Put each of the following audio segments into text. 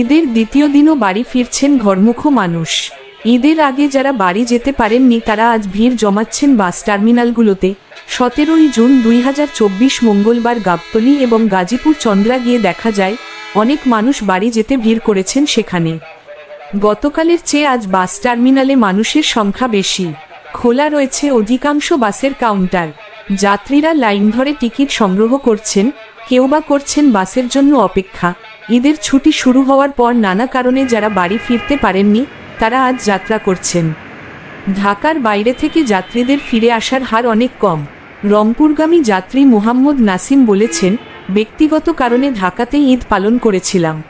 ঈদের দ্বিতীয় দিনও বাড়ি ফিরছেন ঘরমুখ মানুষ। ঈদের আগে যারা বাড়ি যেতে পারেননি, তারা আজ ভিড় জমাচ্ছেন বাস টার্মিনালগুলোতে। সতেরোই জুন দুই হাজার চব্বিশ মঙ্গলবার গাবতলী এবং গাজীপুর চন্দ্রা গিয়ে দেখা যায়, অনেক মানুষ বাড়ি যেতে ভিড় করেছেন সেখানে। গতকালের চেয়ে আজ বাস টার্মিনালে মানুষের সংখ্যা বেশি। খোলা রয়েছে অধিকাংশ বাসের কাউন্টার। যাত্রীরা লাইন ধরে টিকিট সংগ্রহ করছেন কেউ বা করছেন বাসের জন্য অপেক্ষা। ঈদের ছুটি শুরু হওয়ার পর নানা কারণে যারা বাড়ি ফিরতে পারেননি, তারা আজ যাত্রা করছেন। ঢাকার বাইরে থেকে যাত্রীদের ফিরে আসার হার অনেক কম। রংপুরগামী যাত্রী মোহাম্মদ নাসিম বলেছেন, ব্যক্তিগত কারণে ঢাকাতে ঈদ পালন করেছিলাম।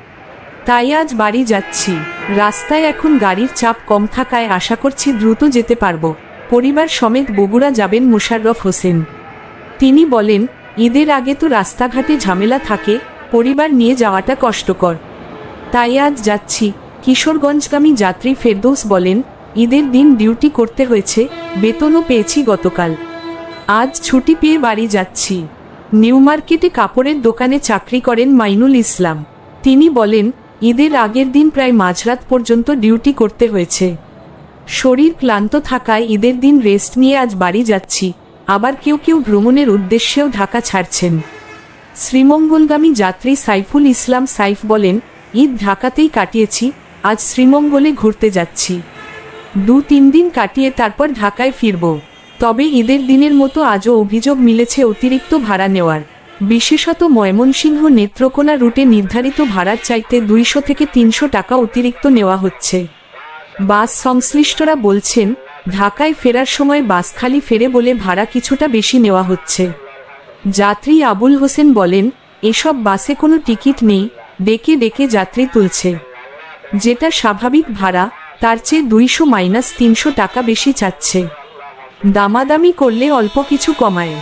তাই আজ বাড়ি যাচ্ছি। রাস্তায় এখন গাড়ির চাপ কম থাকায় আশা করছি দ্রুত যেতে পারব। পরিবার সমেত বগুড়া যাবেন মুশাররফ হোসেন। তিনি বলেন ঈদের আগে তো রাস্তাঘাটে ঝামেলা থাকে, পরিবার নিয়ে যাওয়াটা কষ্টকর। তাই আজ যাচ্ছি, কিশোরগঞ্জগামী যাত্রী ফেরদৌস বলেন, ঈদের দিন ডিউটি করতে হয়েছে, বেতনও পেয়েছি গতকাল। আজ ছুটি পেয়ে বাড়ি যাচ্ছি। নিউ মার্কেটে কাপড়ের দোকানে চাকরি করেন মাইনুল ইসলাম। তিনি বলেন, ঈদের আগের দিন প্রায় মাঝরাত পর্যন্ত ডিউটি করতে হয়েছে। শরীর ক্লান্ত থাকায় ঈদের দিন রেস্ট নিয়ে আজ বাড়ি যাচ্ছি। আবার কেউ কেউ ভ্রমণের উদ্দেশ্যেও ঢাকা ছাড়ছেন। শ্রীমঙ্গলগামী যাত্রী সাইফুল ইসলাম সাইফ বলেন, ঈদ ঢাকাতেই কাটিয়েছি, আজ শ্রীমঙ্গলে ঘুরতে যাচ্ছি। দু তিন দিন কাটিয়ে তারপর ঢাকায় ফিরব। তবে ঈদের দিনের মতো আজও অভিযোগ মিলেছে অতিরিক্ত ভাড়া নেওয়ার। বিশেষত ময়মনসিংহ নেত্রকোনা রুটে নির্ধারিত ভাড়ার চাইতে দুইশো থেকে তিনশো টাকা অতিরিক্ত নেওয়া হচ্ছে। বাস সংশ্লিষ্টরা বলছেন ঢাকায় ফেরার সময় বাস খালি ফেরে বলে ভাড়া কিছুটা বেশি নেওয়া হচ্ছে। যাত্রী আবুল হোসেন বলেন, এসব বাসে কোনো টিকিট নেই, ডেকে ডেকে যাত্রী তুলছে। যেটা স্বাভাবিক ভাড়া, তার চেয়ে দুইশো মাইনাস তিনশো টাকা বেশি চাচ্ছে। দামাদামি করলে অল্প কিছু কমায়।